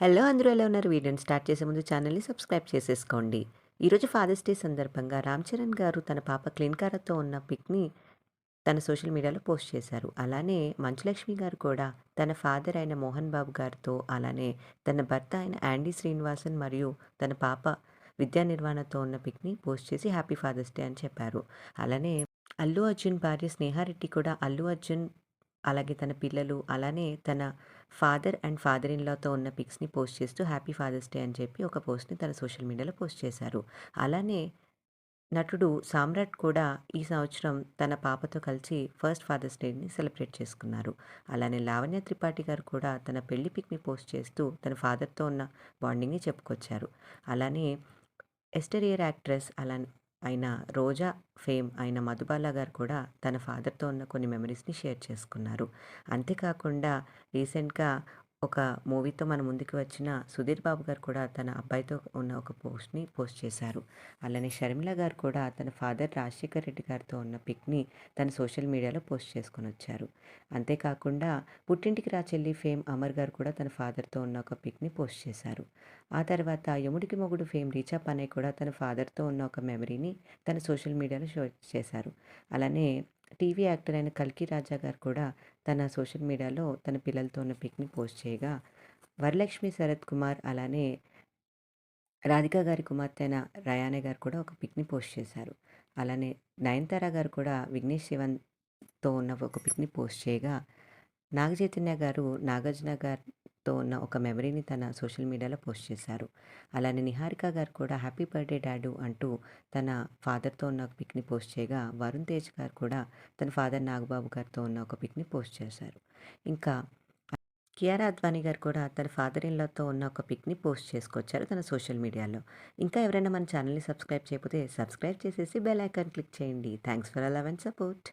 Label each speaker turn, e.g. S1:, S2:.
S1: Hello అందరూ ఎలా ఉన్నారు? వీడియోని స్టార్ట్ చేసే ముందు ఛానల్ని సబ్స్క్రైబ్ చేసేసుకోండి. ఈరోజు ఫాదర్స్ డే సందర్భంగా రామ్ చరణ్ గారు తన పాప క్లిన్కారతో ఉన్న పిక్ని తన సోషల్ మీడియాలో పోస్ట్ చేశారు. అలానే మంచులక్ష్మి గారు కూడా తన ఫాదర్ అయిన మోహన్ బాబు గారితో అలానే తన భర్త అయిన యాండీ శ్రీనివాసన్ మరియు తన పాప విద్యా నిర్వహణతో ఉన్న పిక్ని పోస్ట్ చేసి హ్యాపీ ఫాదర్స్ డే అని చెప్పారు. అలానే అల్లు అర్జున్ భార్య స్నేహారెడ్డి కూడా అల్లు అర్జున్ అలాగే తన పిల్లలు అలానే తన ఫాదర్ అండ్ ఫాదర్ ఇన్లాతో ఉన్న పిక్స్ని పోస్ట్ చేస్తూ హ్యాపీ ఫాదర్స్ డే అని చెప్పి ఒక పోస్ట్ని తన సోషల్ మీడియాలో పోస్ట్ చేశారు. అలానే నటుడు సామ్రాట్ కూడా ఈ సంవత్సరం తన పాపతో కలిసి ఫస్ట్ ఫాదర్స్ డేని సెలబ్రేట్ చేసుకున్నారు. అలానే లావణ్య త్రిపాఠి గారు కూడా తన పెళ్ళి పిక్ని పోస్ట్ చేస్తూ తన ఫాదర్తో ఉన్న బాండింగ్ని చెప్పుకొచ్చారు. అలానే ఎస్టరియర్ యాక్ట్రెస్ అలా అయిన రోజా ఫేమ్ అయిన మధుబాల గారు కూడా తన ఫాదర్తో ఉన్న కొన్ని మెమరీస్ని షేర్ చేసుకున్నారు. అంతేకాకుండా రీసెంట్గా ఒక మూవీతో మన ముందుకు వచ్చిన సుధీర్ బాబు గారు కూడా తన అబ్బాయితో ఉన్న ఒక పోస్ట్ని పోస్ట్ చేశారు. అలానే షర్మిల గారు కూడా తన ఫాదర్ రాజశేఖర్ రెడ్డి గారితో ఉన్న పిక్ని తన సోషల్ మీడియాలో పోస్ట్ చేసుకొని వచ్చారు. అంతేకాకుండా పుట్టింటికి రాచెల్లి ఫేమ్ అమర్ గారు కూడా తన ఫాదర్తో ఉన్న ఒక పిక్ని పోస్ట్ చేశారు. ఆ తర్వాత యముడికి మొగుడు ఫేమ్ రీచా పనే కూడా తన ఫాదర్తో ఉన్న ఒక మెమరీని తన సోషల్ మీడియాలో షో చేశారు. అలానే టీవీ యాక్టర్ అయిన కల్కి రాజా గారు కూడా తన సోషల్ మీడియాలో తన పిల్లలతో ఉన్న పిక్ని పోస్ట్ చేయగా వరలక్ష్మి శరత్ కుమార్ అలానే రాధిక గారి కుమార్తె అయిన రయానే గారు కూడా ఒక పిక్ని పోస్ట్ చేశారు. అలానే నయనతార గారు కూడా విఘ్నేష్ శివన్తో ఉన్న ఒక పిక్ని పోస్ట్ చేయగా నాగచైతన్య గారు నాగార్జున గారు తో ఉన్న ఒక మెమరీని తన సోషల్ మీడియాలో పోస్ట్ చేశారు. అలానే నిహారిక గారు కూడా హ్యాపీ బర్త్డే డాడు అంటూ తన ఫాదర్తో ఉన్న ఒక పిక్ని పోస్ట్ చేయగా వరుణ్ తేజ్ గారు కూడా తన ఫాదర్ నాగబాబు గారితో ఉన్న ఒక పిక్ని పోస్ట్ చేశారు. ఇంకా కియారా అద్వానీ గారు కూడా తన ఫాదర్ ఇన్లాతో ఉన్న ఒక పిక్ని పోస్ట్ చేసుకొచ్చారు తన సోషల్ మీడియాలో. ఇంకా ఎవరైనా మన ఛానల్ని సబ్స్క్రైబ్ చేయకపోతే సబ్స్క్రైబ్ చేసేసి బెల్ ఐకాన్ క్లిక్ చేయండి. Thanks for all love and support.